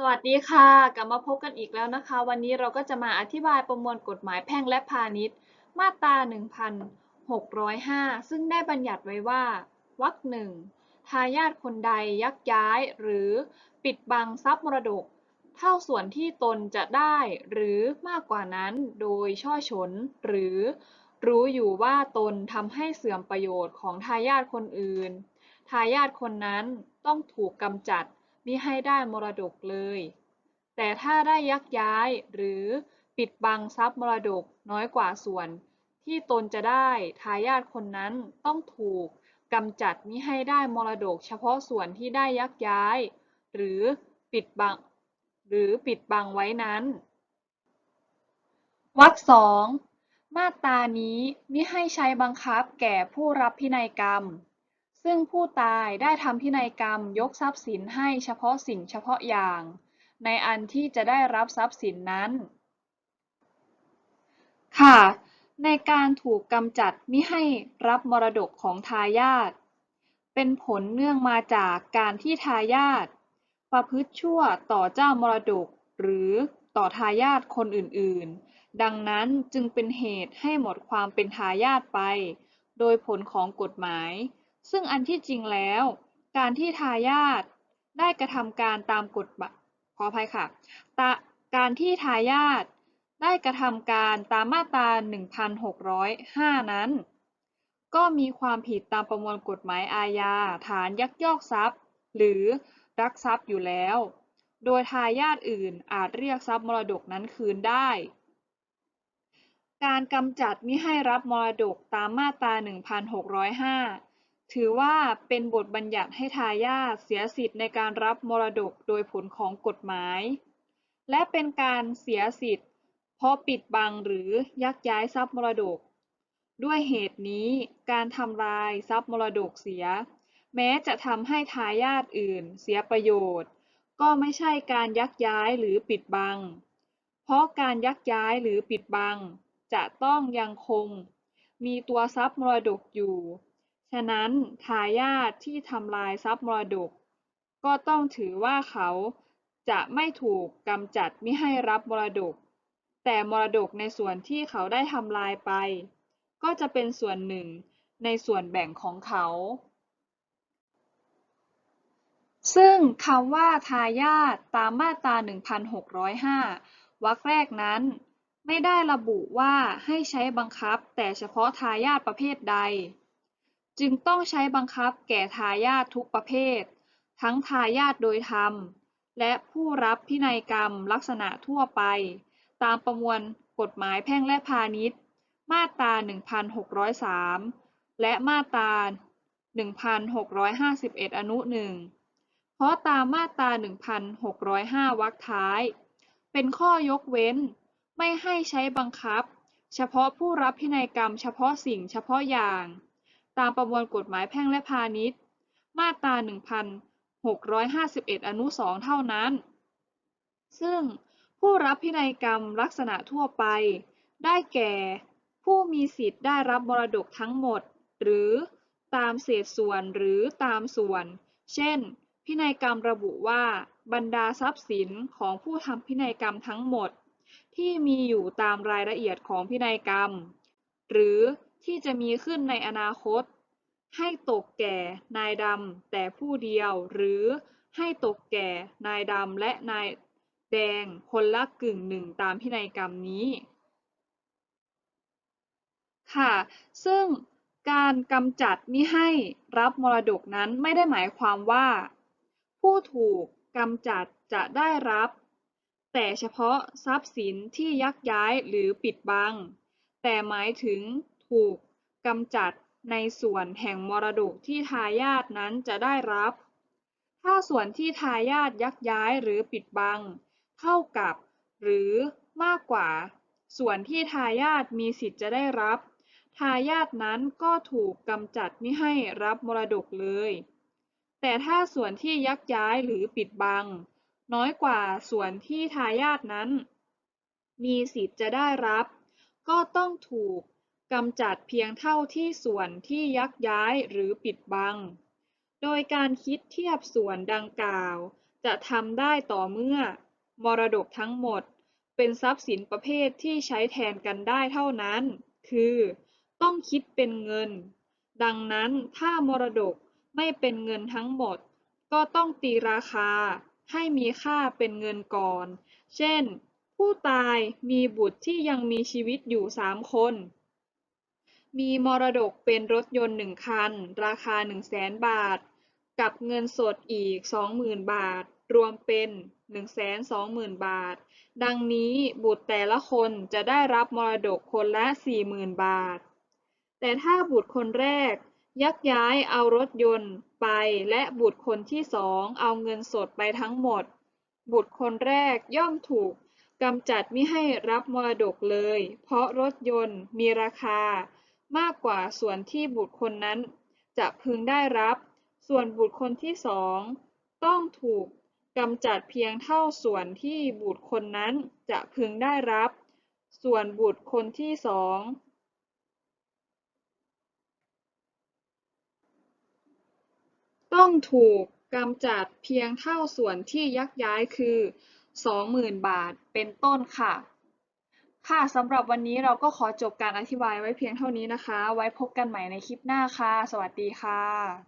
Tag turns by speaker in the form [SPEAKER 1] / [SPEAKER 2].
[SPEAKER 1] สวัสดีค่ะ กลับมาพบกันอีกแล้วนะคะ วันนี้เราก็จะมาอธิบายประมวลกฎหมายแพ่งและพาณิชย์ มาตรา 1605 ซึ่งได้บัญญัติไว้ว่าวรรคหนึ่งทายาทคนใดยักย้าย หรือปิดบังทรัพย์มรดก เท่าส่วนที่ตนจะได้ หรือมากกว่านั้นโดยช่อฉน หรือ รู้อยู่ว่าตนทำให้เสื่อมประโยชน์ของทายาทคนอื่น ทายาทคนนั้นต้องถูกกำจัด มิให้ได้มรดกเลย แต่ถ้าได้ยักย้ายหรือปิดบังทรัพย์มรดกน้อยกว่าส่วน ที่ตนจะได้ทายาทคนนั้นต้องถูกกำจัดมิให้ได้มรดกเฉพาะส่วนที่ได้ยักย้าย หรือปิดบังหรือปิดบังไว้นั้นวรรคสองมาตรานี้มิให้ใช้บังคับแก่ผู้รับพินัยกรรม ซึ่งผู้ตายได้ทำพินัยกรรมยกทรัพย์สินให้เฉพาะสิ่งเฉพาะอย่าง ในอันที่จะได้รับทรัพย์สินนั้น ค่ะ ในการถูกกำจัดมิให้รับมรดกของทายาทเป็นผลเนื่องมาจากการที่ทายาทประพฤติชั่วต่อเจ้ามรดกหรือต่อทายาทคนอื่นๆ ดังนั้นจึงเป็นเหตุให้หมดความเป็นทายาทไป โดยผลของกฎหมาย ซึ่งอันที่จริงแล้ว การที่ทายาทได้กระทำการตามกฎหมายขออภัยค่ะตการที่ทายาทได้กระทำการตามมาตรา 1605 นั้น ก็มีความผิดตามประมวลกฎหมายอาญา ฐานยักยอกทรัพย์ หรือรักทรัพย์อยู่แล้ว โดยทายาทอื่นอาจเรียกทรัพย์มรดกนั้นคืนได้ การกำจัดมิให้รับมรดกตามมาตรา 1605 ถือว่าเป็นบทบัญญัติให้ทายาทเสียสิทธิ์ในการรับมรดกโดยผลของกฎหมาย และเป็นการเสียสิทธิ์ เพราะปิดบังหรือยักย้ายทรัพย์มรดก ด้วยเหตุนี้การทำลายทรัพย์มรดกเสีย แม้จะทำให้ทายาทอื่นเสียประโยชน์ ก็ไม่ใช่การยักย้ายหรือปิดบัง เพราะการยักย้ายหรือปิดบัง จะต้องยังคง มีตัวทรัพย์มรดกอยู่ ฉะนั้นทายาทที่ทำลายทรัพย์มรดก ก็ต้องถือว่าเขาจะไม่ถูกกำจัดมิให้รับมรดก แต่มรดกในส่วนที่เขาได้ทำลายไป ก็จะเป็นส่วนหนึ่งในส่วนแบ่งของเขา ซึ่งคำว่าทายาทตามมาตรา 1605 วรรคแรกนั้น ไม่ได้ระบุว่าให้ใช้บังคับแต่เฉพาะทายาทประเภทใด จึงต้องใช้บังคับแก่ทายาททุกประเภท ทั้งทายาทโดยธรรม และผู้รับพินัยกรรมลักษณะทั่วไป ตามประมวลกฎหมายแพ่งและพาณิชย์ มาตรา 1603 และมาตรา 1651 อนุหนึ่งเพราะตามมาตรา 1605 วรรคท้าย เป็นข้อยกเว้น ไม่ให้ใช้บังคับ เฉพาะผู้รับพินัยกรรมเฉพาะสิ่งเฉพาะอย่าง ตามประมวลกฎหมายแพ่งและพาณิชย์ มาตรา 1651 อนุ 2 เท่านั้น ซึ่งผู้รับพินัยกรรมลักษณะทั่วไป ได้แก่ ผู้มีสิทธิ์ได้รับมรดกทั้งหมด หรือตามเศษส่วนหรือตามส่วน เช่น พินัยกรรมระบุว่า บรรดาทรัพย์สินของผู้ทำพินัยกรรมทั้งหมด ที่มีอยู่ตามรายละเอียดของพินัยกรรม หรือ ที่จะมีขึ้นในอนาคต ให้ตกแก่นายดำแต่ผู้เดียว หรือให้ตกแก่นายดำและนายแดงคนละกึ่งหนึ่งตามพินัยกรรมนี้ ค่ะ ซึ่งการกำจัดมิให้รับมรดกนั้นไม่ได้หมายความว่า ผู้ถูกกำจัดจะได้รับ แต่เฉพาะทรัพย์สินที่ยักย้ายหรือปิดบัง แต่หมายถึง ถูกกำจัดในส่วนแห่งมรดกที่ทายาทนั้นจะได้รับ ถ้าส่วนที่ทายาทยักย้ายหรือปิดบัง เท่ากับ หรือมากกว่า ส่วนที่ทายาทมีสิทธิ์จะได้รับ ทายาทนั้นก็ถูกกำจัดไมิให้รับมรดกเลย แต่ถ้าส่วนที่ยักย้ายหรือปิดบัง น้อยกว่าส่วนที่ทายาทนั้น มีสิทธิ์จะได้รับ ก็ต้องถูก กำจัดเพียงเท่าที่ส่วนที่ยักย้ายหรือปิดบัง โดยการคิดเทียบส่วนดังกล่าว จะทำได้ต่อเมื่อ มรดกทั้งหมด เป็นทรัพย์สินประเภทที่ใช้แทนกันได้เท่านั้น คือ ต้องคิดเป็นเงิน ดังนั้นถ้ามรดกไม่เป็นเงินทั้งหมด ก็ต้องตีราคาให้มีค่าเป็นเงินก่อน เช่น ผู้ตายมีบุตรที่ยังมีชีวิตอยู่สามคน มีมรดกเป็นรถยนต์หนึ่งคัน ราคา 1 0 0 0 0แสนบาท กับเงินสดอีก 20,000 บาท รวมเป็น 120,000 บาท ดังนี้บุตรแต่ละคนจะได้รับมรดกคนละ 40,000 บาท แต่ถ้าบุตรคนแรกยักย้ายเอารถยนต์ไปและบุตรคนที่สองเอาเงินสดไปทั้งหมด บุตรคนแรกย่อมถูกกำจัดไมิให้รับมรดกเลย เพราะรถยนต์มีราคา มากกว่าส่วนที่บุตรคนนั้นจะพึงได้รับ ส่วนบุตรคนที่สองต้องถูกกำจัดเพียงเท่าส่วนที่บุตรคนนั้นจะพึงได้รับ ส่วนบุตรคนที่สองต้องถูกกำจัดเพียงเท่าส่วนที่ยักย้ายคือ 20,000 บาทเป็นต้นค่ะ ค่ะสำหรับวันนี้เราก็ขอจบการอธิบายไว้เพียงเท่านี้นะคะ ไว้พบกันใหม่ในคลิปหน้าค่ะ สวัสดีค่ะ